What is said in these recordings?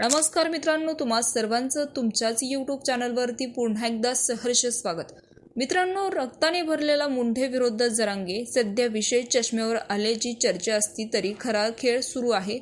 नमस्कार मित्रांनो तुम्हा सर्वांचं तुमच्याच यूट्यूब चॅनलवरती पुन्हा एकदा सहर्ष स्वागत. मित्रांनो रक्ताने भरलेला मुंढे विरुद्ध जरांगे सध्या विशेष चष्म्यावर आल्याची चर्चा असती तरी खरा खेळ सुरू आहे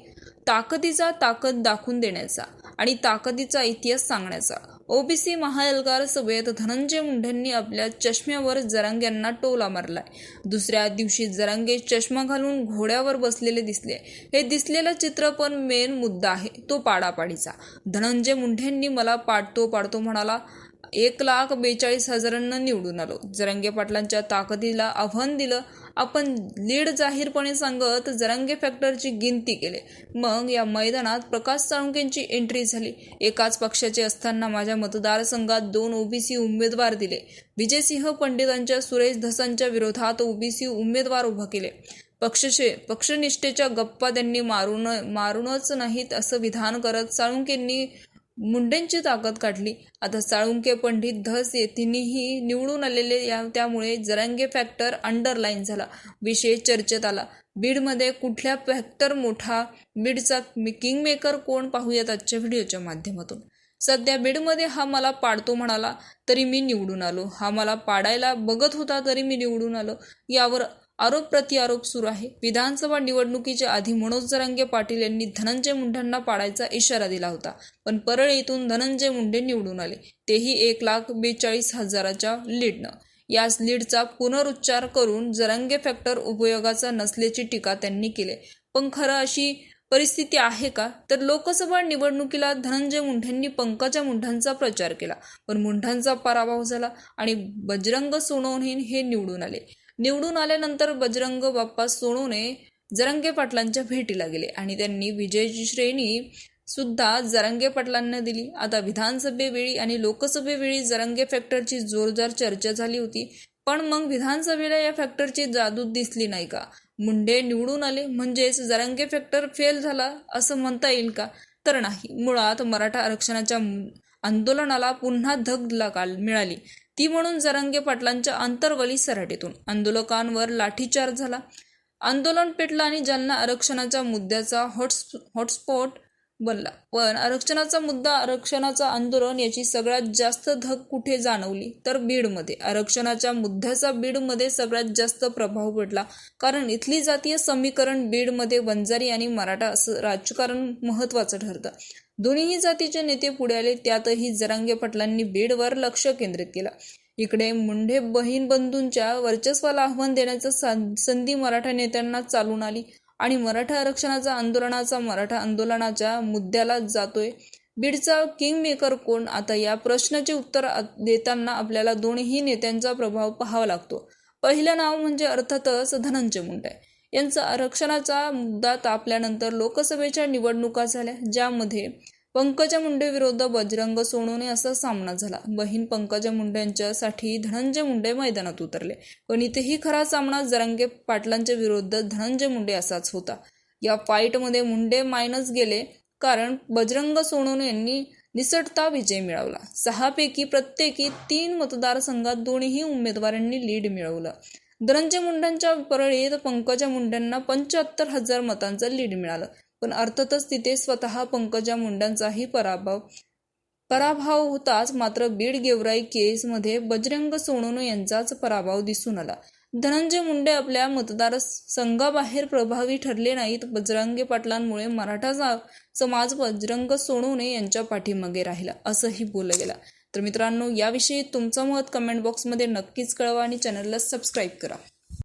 ताकदीचा ताकद दाखवून देण्याचा. आणि ताकदीचा इतिहास सांगण्याचा. ओबीसी महाएल्गार सभेत धनंजय मुंढेंनी आपल्या चष्म्यावर जरांग्यांना टोला मारलाय. दुसऱ्या दिवशी जरांगे चष्मा घालून घोड्यावर बसलेले दिसले. हे दिसलेलं चित्र पण मेन मुद्दा आहे तो पाडापाडीचा. धनंजय मुंढेंनी मला पाडतो पाडतो म्हणाला एक लाख बेचाळीस हजारांना निवडून आलो. जरंगे पाटलांच्या ताकदीला आव्हान दिलं आपण लीड जाहीरपणे सांगत जरंगे फॅक्टरची गिनती केले. मग या मैदानात प्रकाश साळुंकेंची एंट्री झाली. एकाच पक्षाचे असताना माझ्या मतदारसंघात दोन ओबीसी उमेदवार दिले. विजयसिंह पंडितांच्या सुरेश धसांच्या विरोधात ओबीसी उमेदवार उभा केले. पक्षशे पक्षनिष्ठेच्या गप्पा त्यांनी मारून मारूनच नाहीत असं विधान करत साळुंकेंनी मुंडेंची ताकद काढली. आता साळुंके पंडित धस येथीनही निवडून आलेले या त्यामुळे जरांगे फॅक्टर अंडरलाईन झाला. विषय चर्चेत आला. बीडमध्ये कुठल्या फॅक्टर मोठा बीडचा किंग मेकर कोण पाहूयात आजच्या व्हिडिओच्या माध्यमातून. सध्या बीडमध्ये हा मला पाडतो म्हणाला तरी मी निवडून आलो. हा मला पाडायला बघत होता तरी मी निवडून आलो. यावर आरोप प्रतिआरोप सुरू आहे. विधानसभा निवडणुकीच्या आधी मनोज जरांगे पाटील यांनी धनंजय मुंढेंना पाडायचा इशारा दिला होता. पण परळ येथून धनंजय मुंडे निवडून आले. तेही एक लाख बेचाळीस हजाराच्या लीडनं. याच लीडचा पुनरुच्चार करून जरांगे फॅक्टर उपयोगाचा नसल्याची टीका त्यांनी केली. पण खरं अशी परिस्थिती आहे का? तर लोकसभा निवडणुकीला धनंजय मुंढेंनी पंकजा मुंढांचा प्रचार केला. पण मुंढांचा पराभव झाला आणि बजरंग सोनवणे हे निवडून आले. निवडून आल्यानंतर बजरंग बाप्पा सोनूने जरंगे पाटलांच्या भेटीला गेले आणि त्यांनी विजयची श्रेणी सुद्धा जरंगे पाटलांना दिली. आता विधानसभेवेळी आणि लोकसभेवेळी जरंगे फॅक्टरची जोरदार चर्चा झाली होती. पण मग विधानसभेला या फॅक्टरची जादू दिसली नाही का? मुंडे निवडून आले म्हणजेच जरंगे फॅक्टर फेल झाला असं म्हणता येईल का? तर नाही. मुळात मराठा आरक्षणाच्या आंदोलनाला पुन्हा धग काल मिळाली. ती म्हणून जरंगे पाटलांच्या अंतर्वली सराटीतून आंदोलकांवर लाठीचार्ज झाला. आंदोलन पेटलं आणि ज्यांना आरक्षणाच्या मुद्द्याचा हॉटस् हॉटस्पॉट बनला. पण आरक्षणाचा मुद्दा आरक्षणाचं आंदोलन याची सगळ्यात जास्त धग कुठे जाणवली? तर बीडमध्ये. आरक्षणाच्या मुद्द्याचा बीडमध्ये सगळ्यात जास्त प्रभाव पडला. कारण इथली जातीय समीकरण बीडमध्ये वंजारी आणि मराठा असं राजकारण महत्वाचं ठरतं. दोन्हीही जातीचे नेते पुढे आले त्यातही जरांगे पाटलांनी बीडवर लक्ष केंद्रित केलं. इकडे मुंढे बहीण बंधूंच्या वर्चस्वाला आव्हान देण्याचं संधी मराठा नेत्यांना चालून आली. आणि मराठा आरक्षणाचा आंदोलनाचा मराठा आंदोलनाच्या मुद्द्याला जातोय. बीडचा किंग मेकर कोण? आता या प्रश्नाचे उत्तर देताना आपल्याला दोन्ही नेत्यांचा प्रभाव पाहावा लागतो. पहिलं नाव म्हणजे अर्थातच धनंजय मुंडे. यांचा आरक्षणाचा मुद्दा तापल्यानंतर लोकसभेच्या निवडणुका झाल्या ज्यामध्ये पंकजा मुंडे विरुद्ध बजरंग सोनवणे असा सामना झाला. बहीण पंकजा मुंडे यांच्यासाठी धनंजय मुंडे मैदानात उतरले. पण इथेही खरा सामना जरंगे पाटलांच्या विरुद्ध धनंजय मुंडे असाच होता. या फाईटमध्ये मुंडे मायनस गेले कारण बजरंग सोनवणे यांनी निसटता विजय मिळवला. सहापैकी प्रत्येकी तीन मतदारसंघात दोन्ही उमेदवारांनी लीड मिळवलं. धनंजय मुंडेंच्या परळीत पंकजा मुंडेंना पंच्याहत्तर हजार मतांचं लीड मिळालं. पण अर्थातच तिथे स्वतः पंकजा मुंडांचाही पराभव. पराभव होताच मात्र बीड गेवराई केसमध्ये बजरंग सोनोनो यांचाच पराभव दिसून आला. धनंजय मुंडे आपल्या मतदार संघाबाहेर प्रभावी ठरले नाहीत. बजरंगे पाटलांमुळे मराठा समाज बजरंग सोनवणे यांच्या पाठीमागे राहिला असंही बोललं गेलं. तर मित्रांनो याविषयी तुमचं मत कमेंट बॉक्समध्ये नक्कीच कळवा आणि चॅनलला सबस्क्राईब करा.